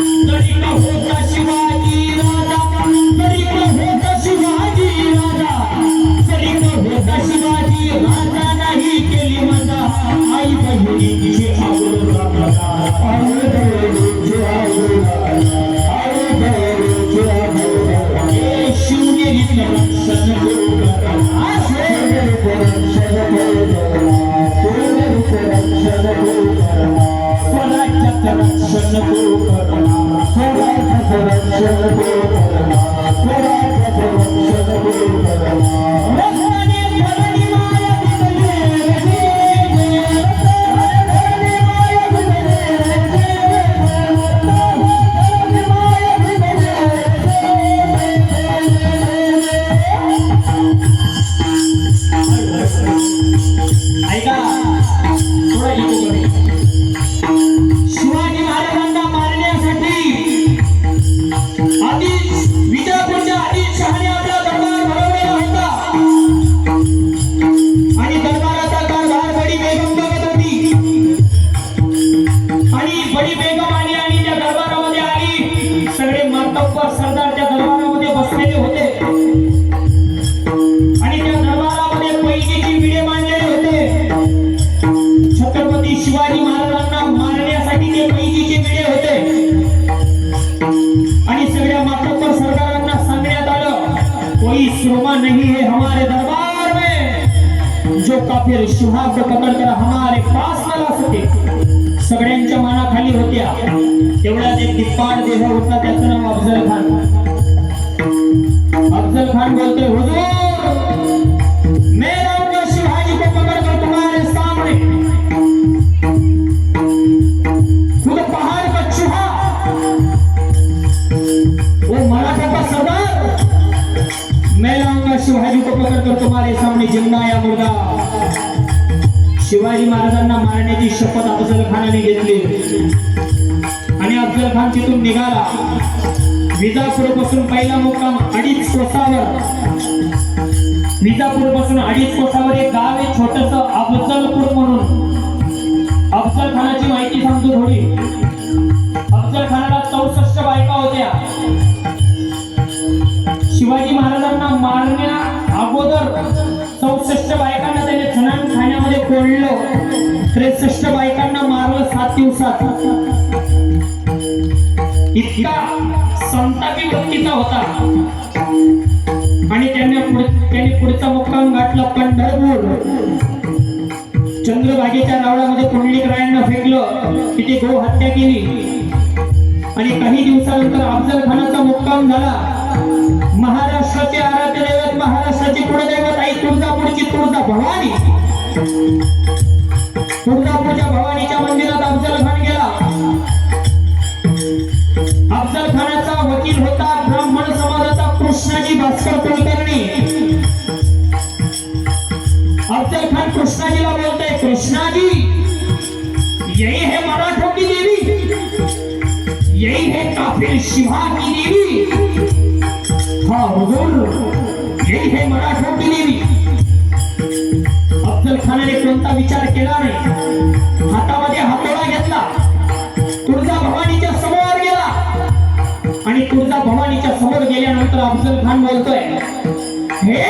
Let's go. ऐका. कोई सुरमा नहीं है हमारे दरबार में। जो काफिर शिहा को पकड़ कर हमारे पास न ला सके। सगळ्यांच्या मानाखाली होत्या तेवढ्यात एक दिप्पाड देह होता त्याचं नाव अफजल खान? अफजल खान बोलते, हुजूर मैं शिवाजी को पकड़ तुम्हारे सामने। पहाड़ का चूहा। वो मराठा का सरदार मैं लाऊंगा शिवाजी को पकड़ कर तुम्हारे सामने जिंदा या मुर्दा। शिवाजी महाराजांना मारण्याची शपथ अफजल खानाने घेतली. आणि अफजल खान तिथून निघाला. विजापूरपासून पहिला मुक्काम अडीच कोसावर. विजापूरपासून अडीच कोसावर एक गाव आहे छोटस अफजलपूर म्हणून. अफजल खानाची माहिती सांगतो थोडी. त्रेसष्ट बायकांना मारलं सात दिवसात. इतका संतापी वृत्तीचा होता. आणि त्यांनी त्यांनी पुढचा मुक्काम गाठला पंढरपूर. चंद्रभागेच्या रावळामध्ये पुंडलिकरायांना फेकलं तिथे गो हत्या केली. आणि काही दिवसानंतर अफजल खानाचा मुक्काम झाला. महाराष्ट्राचे आराध्य दैवत महाराष्ट्राची कुलदैवत आई तुळजापूरची तुळजा भवानी. तुळजापूरच्या भवानीच्या मंदिरात अफजल खान गेला. अफजल खानाचा वकील होता ब्राह्मण समाजाचा कृष्णाजी भास्कर कुलकर्णी. अफजल खान कृष्णाजीला बोलते कृष्णाजी यही है मराठों की देवी. यही है काफिर शिवा की देवी. हाँ हुजूर यही है मराठों की देवी. केला नाही हातामध्ये हातोडा घेतला. तुळजा भवानीच्या समोर गेला. आणि तुळजा भवानीच्या समोर गेल्यानंतर अफजल खान बोलतोय हे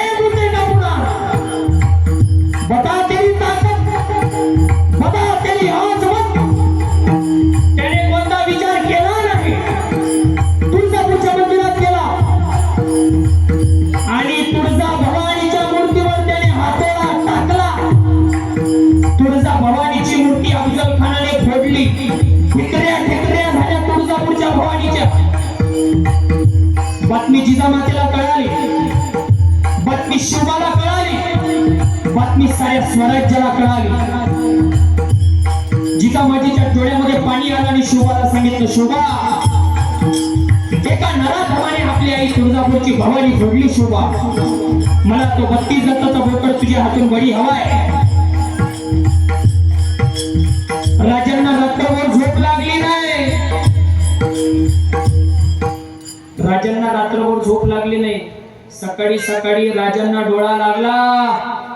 बातमी जिजामातेला कळाली. बातमी शिवाला कळाली. बातमी साहेब स्वराज्याला कळाली. जिजामाजीच्या डोळ्यामध्ये पाणी आलं आणि शोभाला सांगितलं शोभा एका नराधमाने आपली आई तुळजापूरची भवानी फोडली शोभा. मला तो बत्तीस दत्ताचा बोकड तुझ्या हातून बळी हवाय. लागली नाही. सकाळी सकाळी राजांना डोळा लागला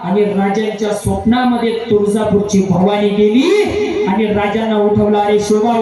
आणि राजांच्या स्वप्नामध्ये तुळजापूरची भवानी गेली आणि राजांना उठवला अरे शोभा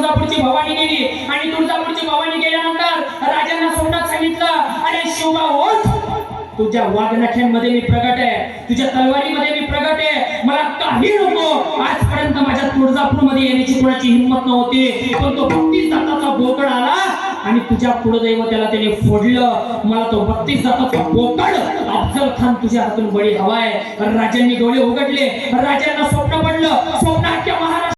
तुळजापूरची भवानी गेली. आणि तुळजापूरची भवानी गेल्यानंतर राजांना सोडण्यात सांगितलं. अरे शिवबा होत तुझ्या वाघनख्यांमध्ये मी प्रगट आहे. तुझ्या तलवारीमध्ये मी प्रगट आहे. मला काही नको. आजपर्यंत माझ्या तुळजापूरमध्ये येण्याची कोणाची हिंमत नव्हती. पण तो बत्तीस दाताचा बोकड आला आणि तुझ्या कुलदैव त्याला त्याने फोडलं. मला तो बत्तीस दाताचा बोकड अफजल खान तुझ्या हातून बळी हवाय. राजांनी डोळे उघडले. राजांना स्वप्न पडलं. स्वप्न अख्ख्या महाराष्ट्र